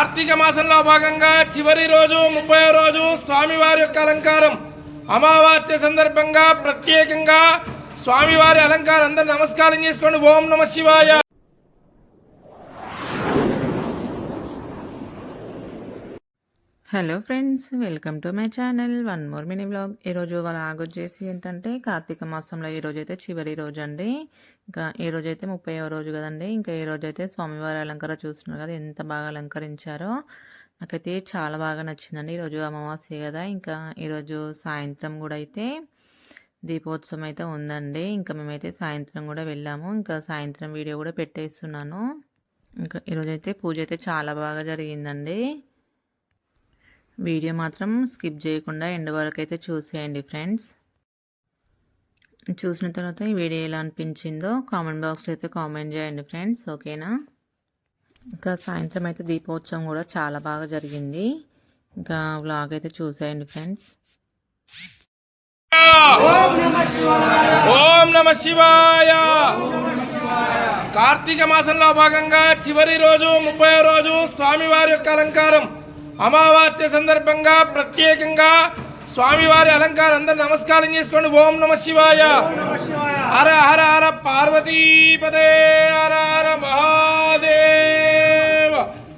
కార్తీక మాసంలో భాగంగా చివరి రోజు ముప్పై రోజు స్వామివారి యొక్క అలంకారం. అమావాస్య సందర్భంగా ప్రత్యేకంగా స్వామివారి అలంకారం. అందరు నమస్కారం చేసుకోండి ఓం నమ శివాయ. Hello friends welcome to my channel one more mini blog ఈరోజు వాళ్ళ ఆగొచ్చేసి ఏంటంటే కార్తీక మాసంలో ఈ రోజైతే అయితే చివరి రోజు అండి ఇంకా ఈ రోజు అయితే ముప్పై రోజు కదండి. ఇంకా ఈ రోజు అయితే స్వామివారి అలంకారం చూస్తున్నారు కదా ఎంత బాగా అలంకరించారో. నాకైతే చాలా బాగా నచ్చిందండి. ఈరోజు అమావాస్య కదా. ఇంకా ఈరోజు సాయంత్రం కూడా అయితే దీపోత్సవం అయితే ఉందండి. ఇంకా మేమైతే సాయంత్రం కూడా వెళ్ళాము. ఇంకా సాయంత్రం వీడియో కూడా పెట్టేస్తున్నాను. ఇంకా ఈరోజు అయితే పూజ అయితే చాలా బాగా జరిగిందండి. వీడియో మాత్రం స్కిప్ చేయకుండా ఎండ్ వరకు అయితే చూసేయండి ఫ్రెండ్స్. చూసిన తర్వాత ఈ వీడియో ఎలా అనిపించిందో కామెంట్ బాక్స్లో అయితే కామెంట్ చేయండి ఫ్రెండ్స్ ఓకేనా? ఇంకా సాయంత్రం అయితే దీపోత్సవం కూడా చాలా బాగా జరిగింది. ఇంకా వ్లాగ్ అయితే చూసేయండి ఫ్రెండ్స్. ఓం నమ శివాయ. కార్తీక మాసంలో భాగంగా చివరి రోజు ముప్పై రోజు స్వామివారి యొక్క అలంకారం. అమావాస్య సందర్భంగా ప్రత్యేకంగా స్వామివారి అలంకారం అందరు నమస్కారం చేసుకోండి ఓం నమ శివాయ. హర హర హర పార్వతీపదే. హర హర మహాదేవ.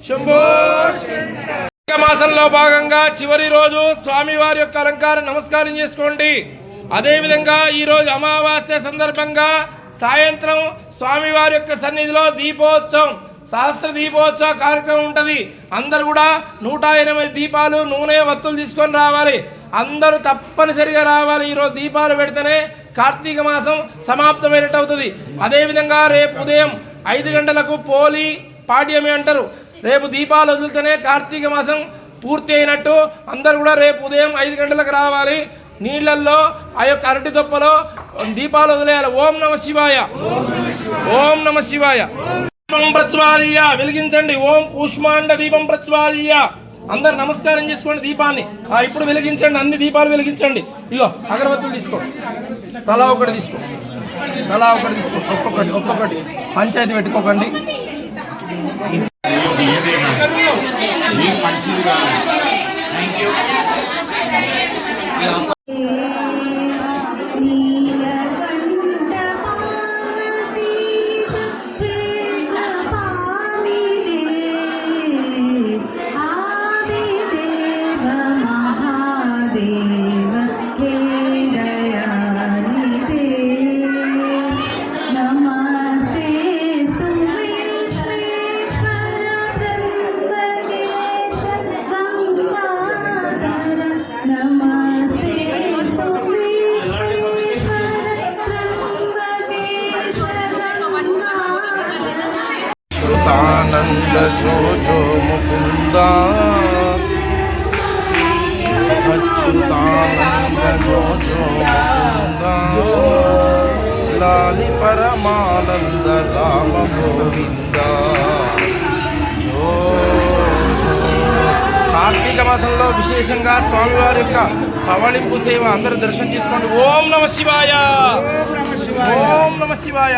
శంభో మాసంలో భాగంగా చివరి రోజు స్వామివారి యొక్క అలంకారం నమస్కారం చేసుకోండి. అదేవిధంగా ఈ రోజు అమావాస్య సందర్భంగా సాయంత్రం స్వామివారి యొక్క సన్నిధిలో దీపోత్సవం. సహస్ర దీపోత్సవ కార్యక్రమం ఉంటుంది. అందరు కూడా నూట ఎనభై దీపాలు నూనె వత్తులు తీసుకొని రావాలి. అందరూ తప్పనిసరిగా రావాలి ఈరోజు దీపాలు పెడితేనే కార్తీక మాసం సమాప్తమైనట్టు అవుతుంది. అదేవిధంగా రేపు ఉదయం ఐదు గంటలకు పోలి పాడ్యమి అంటారు. రేపు దీపాలు వదిలితేనే కార్తీక మాసం పూర్తి అయినట్టు అందరు కూడా రేపు ఉదయం ఐదు గంటలకు రావాలి. నీళ్ళల్లో ఆ యొక్క అరటి తొప్పలో దీపాలు వదిలేయాలి. ఓం నమ శివాయ. ఓం నమ శివాయ. ప్రజ్వాల్య వెలిగించండి. ఓం కూష్మాండ దీపం ప్రజ్వాల్య అందరు నమస్కారం చేసుకోండి దీపాన్ని. ఆ, ఇప్పుడు వెలిగించండి. అన్ని దీపాలు వెలిగించండి. ఇగో అగరబత్తులు తీసుకో. తలా ఒకటి తీసుకో. తలా ఒకటి తీసుకో. ఒక్కొక్కటి ఒక్కొక్కటి. పంచాయతీ పెట్టుకోకండి. నంద జోజో అచ్యుతానంద జోజో లాలి పరమానంద రామ గోవింద. కార్తీక మాసంలో విశేషంగా స్వామివారి యొక్క పవళింపు సేవ అందరూ దర్శనం చేసుకోండి. ఓం నమ శివాయ. ఓం నమ శివాయ.